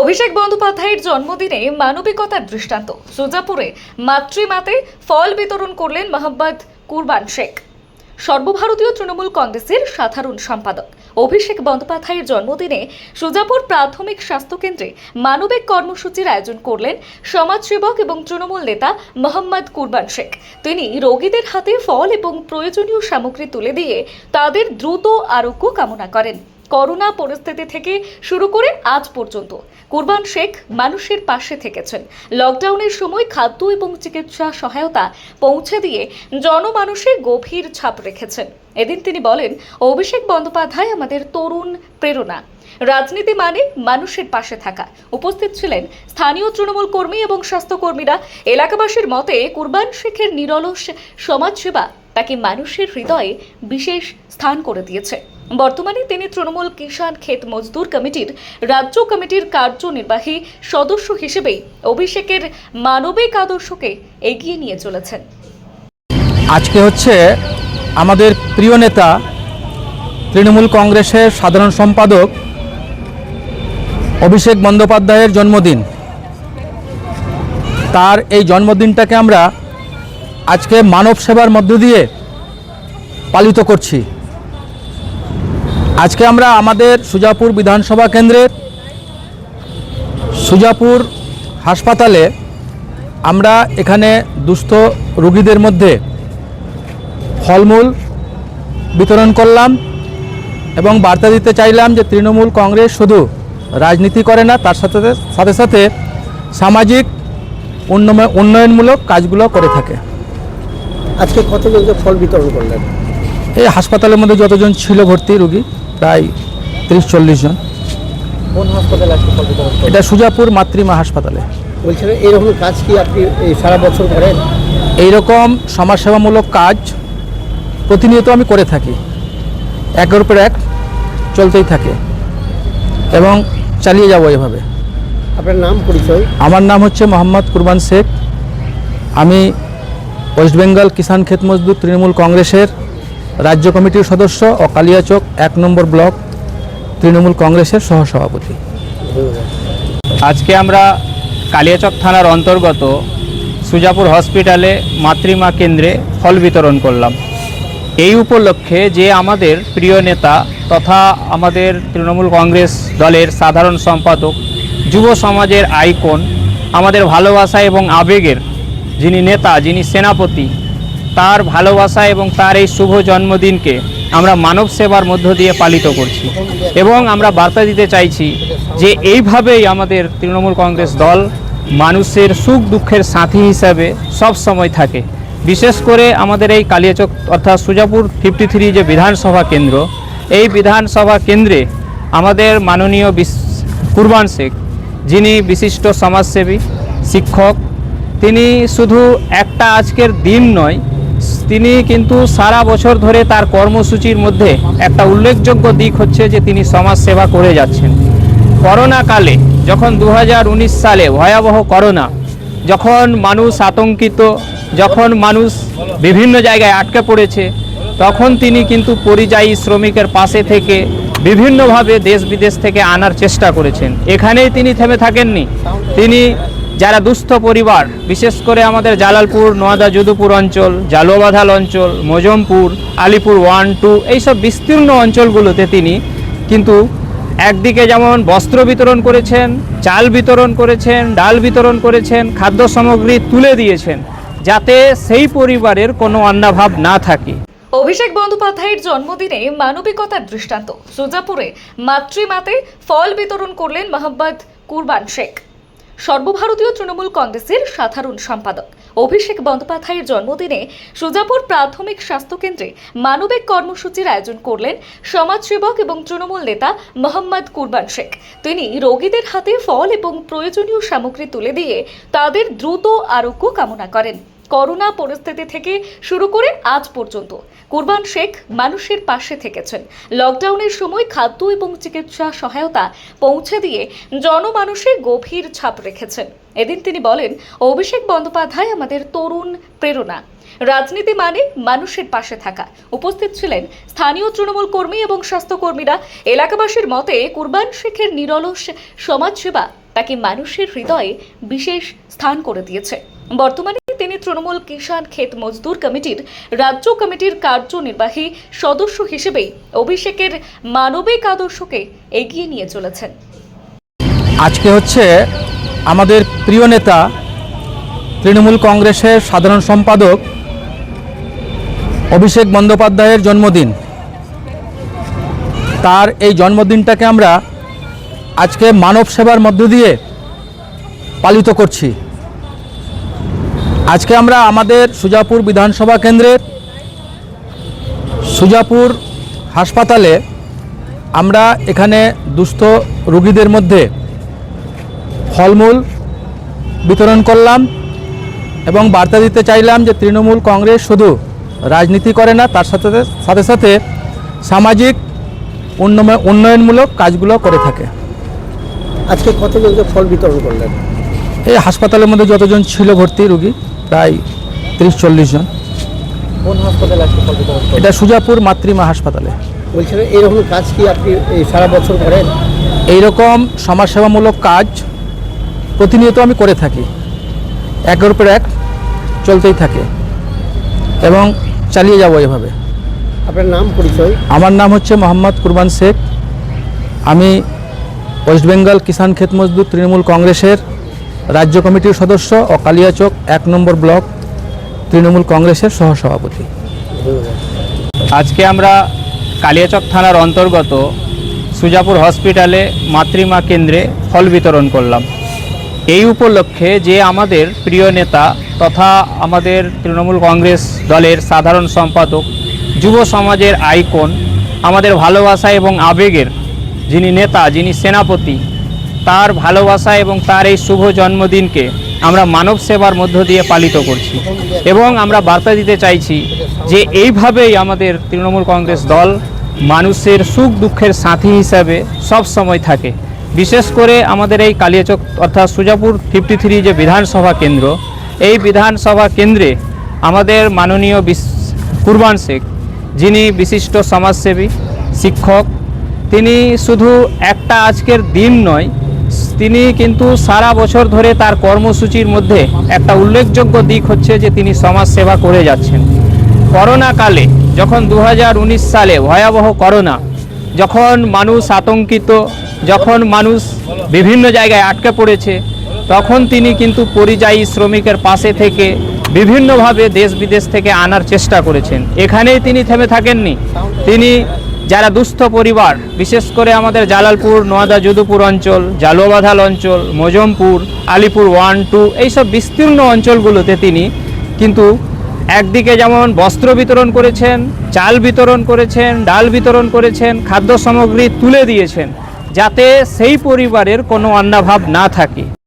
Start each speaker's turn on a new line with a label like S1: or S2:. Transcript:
S1: অভিষেক বন্দ্যোপাধ্যায়ের জন্মদিনে মানবিকতার দৃষ্টান্ত। সুজাপুরে মাতৃমাতে ফল বিতরণ করলেন মোহাম্মদ কুরবান শেখ। সর্বভারতীয় তৃণমূল কংগ্রেসের সাধারণ সম্পাদক। অভিষেক বন্দ্যোপাধ্যায়ের জন্মদিনে সুজাপুর প্রাথমিক স্বাস্থ্যকেন্দ্রে মানবিক কর্মসূচির আয়োজন করলেন সমাজসেবক এবং তৃণমূল নেতা মোহাম্মদ কুরবান শেখ। তিনি রোগীদের হাতে ফল এবং প্রয়োজনীয় সামগ্রী তুলে দিয়ে তাদের দ্রুত আরোগ্য কামনা করেন। করোনা পরিস্থিতি থেকে শুরু করে আজ পর্যন্ত। কুরবান শেখ মানুষের পাশে থেকেছেন। লকডাউনের সময় খাদ্য এবং চিকিৎসা সহায়তা পৌঁছে দিয়ে জনমানুষে গভীর ছাপ রেখেছেন। এদিন তিনি বলেন, অভিষেক বন্দ্যোপাধ্যায় আমাদের তরুণ প্রেরণা। রাজনীতি মানে মানুষের পাশে থাকা। উপস্থিত ছিলেন স্থানীয় তৃণমূল কর্মী এবং স্বাস্থ্যকর্মীরা। এলাকাবাসীর মতে কুরবান শেখের নিরলস সমাজসেবা তাকে মানুষের হৃদয়ে বিশেষ স্থান করে দিয়েছে। বর্তমানে তিনি তৃণমূল কিষাণ ক্ষেত মজদুর কমিটির রাজ্য কমিটির কার্যনির্বাহী সদস্য হিসেবেই অভিষেকের মানবিক আদর্শকে এগিয়ে নিয়ে চলেছেন।
S2: আজকে হচ্ছে আমাদের প্রিয় নেতা তৃণমূল কংগ্রেসের সাধারণ সম্পাদক অভিষেক বন্দ্যোপাধ্যায়ের জন্মদিন। তার এই জন্মদিনটাকে আমরা আজকে মানব সেবার মধ্য দিয়ে পালিত করছি। আজকে আমরা আমাদের সুজাপুর বিধানসভা কেন্দ্রের সুজাপুর হাসপাতালে আমরা এখানে দুস্থ রোগীদের মধ্যে ফলমূল বিতরণ করলাম এবং বার্তা দিতে চাইলাম যে তৃণমূল কংগ্রেস শুধু রাজনীতি করে না তার সাথে সাথে সাথে সামাজিক উন্নয়ন উন্নয়নমূলক কাজগুলো করে থাকে।
S3: আজকে কতজনকে ফল বিতরণ করলেন?
S2: এই হাসপাতালের মধ্যে যতজন ছিল ভর্তি রুগী প্রায় তিরিশ চল্লিশ জন।
S3: কোন হাসপাতালে আজকে ফল বিতরণ করলেন
S2: এটা সুজাপুর মাতৃমা হাসপাতালে।
S3: বলছিলেন এরকম কাজ কি আপনি এই সারা বছর করেন?
S2: এইরকম সমাজসেবামূলক কাজ প্রতিনিয়ত আমি করে থাকি। একের উপর এক চলতেই থাকে এবং চালিয়ে যাব এভাবে।
S3: আপনার নাম পরিচয়?
S2: আমার নাম হচ্ছে মোহাম্মদ কুরবান শেখ। আমি ওয়েস্ট বেঙ্গল কিষাণ ক্ষেত মজদুর তৃণমূল কংগ্রেসের রাজ্য কমিটির সদস্য ও কালিয়াচক এক নম্বর ব্লক তৃণমূল কংগ্রেসের সহসভাপতি।
S4: আজকে আমরা কালিয়াচক থানার অন্তর্গত সুজাপুর হসপিটালে মাতৃমা কেন্দ্রে ফল বিতরণ করলাম। এই উপলক্ষে যে আমাদের প্রিয় নেতা তথা আমাদের তৃণমূল কংগ্রেস দলের সাধারণ সম্পাদক, যুব সমাজের আইকন, আমাদের ভালোবাসা এবং আবেগের যিনি নেতা, যিনি সেনাপতি তার ভালোবাসা এবং তার এই শুভ জন্মদিনকে আমরা মানব সেবার মধ্য দিয়ে পালিত করছি। এবং আমরা বার্তা দিতে চাইছি যে এইভাবেই আমাদের তৃণমূল কংগ্রেস দল মানুষের সুখ দুঃখের সাথী হিসাবে সব সময় থাকে। বিশেষ করে আমাদের এই কালিয়াচক অর্থাৎ সুজাপুর ফিফটি থ্রি যে বিধানসভা কেন্দ্র, এই বিধানসভা কেন্দ্রে আমাদের মাননীয় কুরবান শেখ, যিনি বিশিষ্ট সমাজসেবী, শিক্ষক, তিনি শুধু একটা আজকের দিন নয় তিনি কিন্তু সারা বছর ধরে তার কর্মসূচির মধ্যে একটা উল্লেখযোগ্য দিক হচ্ছে যে তিনি সমাজ সেবা করে যাচ্ছেন। করোনা কালে যখন দু হাজার উনিশ সালে ভয়াবহ করোনা, যখন মানুষ আতঙ্কিত, যখন মানুষ বিভিন্ন জায়গায় আটকে পড়েছে, তখন তিনি কিন্তু পরিযায়ী শ্রমিকের পাশে থেকে বিভিন্নভাবে দেশ বিদেশ থেকে আনার চেষ্টা করেছেন। এখানেই তিনি থেমে থাকেননি। তিনি যারা দুস্থ পরিবার, বিশেষ করে আমাদের জালালপুর, নোয়াদা, যদুপুর অঞ্চল, জালোবাধাল অঞ্চল, মজমপুর, আলিপুর ওয়ান, টু, এইসব বিস্তীর্ণ অঞ্চলগুলোতে তিনি কিন্তু একদিকে যেমন বস্ত্র বিতরণ করেছেন, চাল বিতরণ করেছেন, ডাল বিতরণ করেছেন, খাদ্য সামগ্রী তুলে দিয়েছেন, যাতে সেই পরিবারের কোনো অন্নাভাব না থাকে।
S1: অভিষেক বন্দ্যোপাধ্যায়ের জন্মদিনে মানবিকতার দৃষ্টান্ত। সুজাপুরে মাতৃমাতে ফল বিতরণ করলেন মোহাম্মদ কুরবান শেখ। সর্বভারতীয় তৃণমূল কংগ্রেসের সাধারণ সম্পাদক। অভিষেক বন্দ্যোপাধ্যায়ের জন্মদিনে সুজাপুর প্রাথমিক স্বাস্থ্যকেন্দ্রে মানবিক কর্মসূচির আয়োজন করলেন সমাজসেবক এবং তৃণমূল নেতা মোহাম্মদ কুরবান শেখ। তিনি রোগীদের হাতে ফল এবং প্রয়োজনীয় সামগ্রী তুলে দিয়ে তাদের দ্রুত আরোগ্য কামনা করেন। করোনা পরিস্থিতি থেকে শুরু করে আজ পর্যন্ত। কুরবান শেখ মানুষের পাশে থেকেছেন। লকডাউনের সময় খাদ্য এবং চিকিৎসা সহায়তা পৌঁছে দিয়ে জনমানুষে গভীর ছাপ রেখেছেন। এদিন তিনি বলেন, অভিষেক বন্দ্যোপাধ্যায় আমাদের তরুণ প্রেরণা। রাজনীতি মানে মানুষের পাশে থাকা। উপস্থিত ছিলেন স্থানীয় তৃণমূল কর্মী এবং স্বাস্থ্যকর্মীরা। এলাকাবাসীর মতে কুরবান শেখের নিরলস সমাজসেবা তাকে মানুষের হৃদয়ে বিশেষ স্থান করে দিয়েছে। বর্তমানে তিনি তৃণমূল কিষাণ ক্ষেত মজদুর কমিটির রাজ্য কমিটির কার্যনির্বাহী সদস্য হিসেবেই অভিষেকের মানবিক আদর্শকে এগিয়ে নিয়ে চলেছেন।
S2: আজকে হচ্ছে আমাদের প্রিয় নেতা তৃণমূল কংগ্রেসের সাধারণ সম্পাদক অভিষেক বন্দ্যোপাধ্যায়ের জন্মদিন। তার এই জন্মদিনটাকে আমরা আজকে মানব সেবার মধ্য দিয়ে পালিত করছি। আজকে আমরা আমাদের সুজাপুর বিধানসভা কেন্দ্রের সুজাপুর হাসপাতালে আমরা এখানে দুস্থ রোগীদের মধ্যে ফলমূল বিতরণ করলাম এবং বার্তা দিতে চাইলাম যে তৃণমূল কংগ্রেস শুধু রাজনীতি করে না তার সাথে সাথে সাথে সামাজিক উন্নয়ন উন্নয়নমূলক কাজগুলো করে থাকে।
S3: আজকে কতজনকে ফল বিতরণ করলেন?
S2: এই হাসপাতালের মধ্যে যতজন ছিল ভর্তি রুগী প্রায় তিরিশ চল্লিশ জন।
S3: কোন হাসপাতালে আজকে ফল বিতরণ করলেন
S2: এটা সুজাপুর মাতৃমা হাসপাতালে।
S3: বলছিলেন এরকম কাজ কি আপনি এই সারা বছর করেন?
S2: এইরকম সমাজসেবামূলক কাজ প্রতিনিয়ত আমি করে থাকি। একের পর এক চলতেই থাকে এবং চালিয়ে যাব এভাবে।
S3: আপনার নাম পরিচয়?
S2: আমার নাম হচ্ছে মোহাম্মদ কুরবান শেখ। আমি ওয়েস্ট বেঙ্গল কিষাণ ক্ষেত মজদুর তৃণমূল কংগ্রেসের রাজ্য কমিটির সদস্য ও কালিয়াচক এক নম্বর ব্লক তৃণমূল কংগ্রেসের সহসভাপতি।
S4: আজকে আমরা কালিয়াচক থানার অন্তর্গত সুজাপুর হসপিটালে মাতৃমা কেন্দ্রে ফল বিতরণ করলাম। এই উপলক্ষে যে আমাদের প্রিয় নেতা তথা আমাদের তৃণমূল কংগ্রেস দলের সাধারণ সম্পাদক, যুব সমাজের আইকন, আমাদের ভালোবাসা এবং আবেগের যিনি নেতা, যিনি সেনাপতি তার ভালোবাসা এবং তার এই শুভ জন্মদিনকে আমরা মানব সেবার মধ্য দিয়ে পালিত করছি। এবং আমরা বার্তা দিতে চাইছি যে এইভাবেই আমাদের তৃণমূল কংগ্রেস দল মানুষের সুখ দুঃখের সাথী হিসাবে সব সময় থাকে। বিশেষ করে আমাদের এই কালিয়াচক অর্থাৎ সুজাপুর ফিফটি থ্রি যে বিধানসভা কেন্দ্র, এই বিধানসভা কেন্দ্রে আমাদের মাননীয় কুরবান শেখ, যিনি বিশিষ্ট সমাজসেবী, শিক্ষক, তিনি শুধু একটা আজকের দিন নয় তিনি কিন্তু সারা বছর ধরে তার কর্মসূচির মধ্যে একটা উল্লেখযোগ্য দিক হচ্ছে যে তিনি সমাজ সেবা করে যাচ্ছেন। করোনা কালে যখন দু হাজার উনিশ সালে ভয়াবহ করোনা, যখন মানুষ আতঙ্কিত, যখন মানুষ বিভিন্ন জায়গায় আটকে পড়েছে, তখন তিনি কিন্তু পরিযায়ী শ্রমিকের পাশে থেকে বিভিন্নভাবে দেশ বিদেশ থেকে আনার চেষ্টা করেছেন। এখানেই তিনি থেমে থাকেননি। তিনি যারা দুস্থ পরিবার, বিশেষ করে আমাদের জালালপুর, নোয়াদা, যদুপুর অঞ্চল জালুয়াবাধাল অঞ্চল, মজমপুর, আলিপুর ওয়ান, টু, এইসব বিস্তীর্ণ অঞ্চলগুলোতে তিনি কিন্তু একদিকে যেমন বস্ত্র বিতরণ করেছেন, চাল বিতরণ করেছেন, ডাল বিতরণ করেছেন, খাদ্য সামগ্রী তুলে দিয়েছেন, যাতে সেই পরিবারের কোনো অন্নাভাব না থাকে।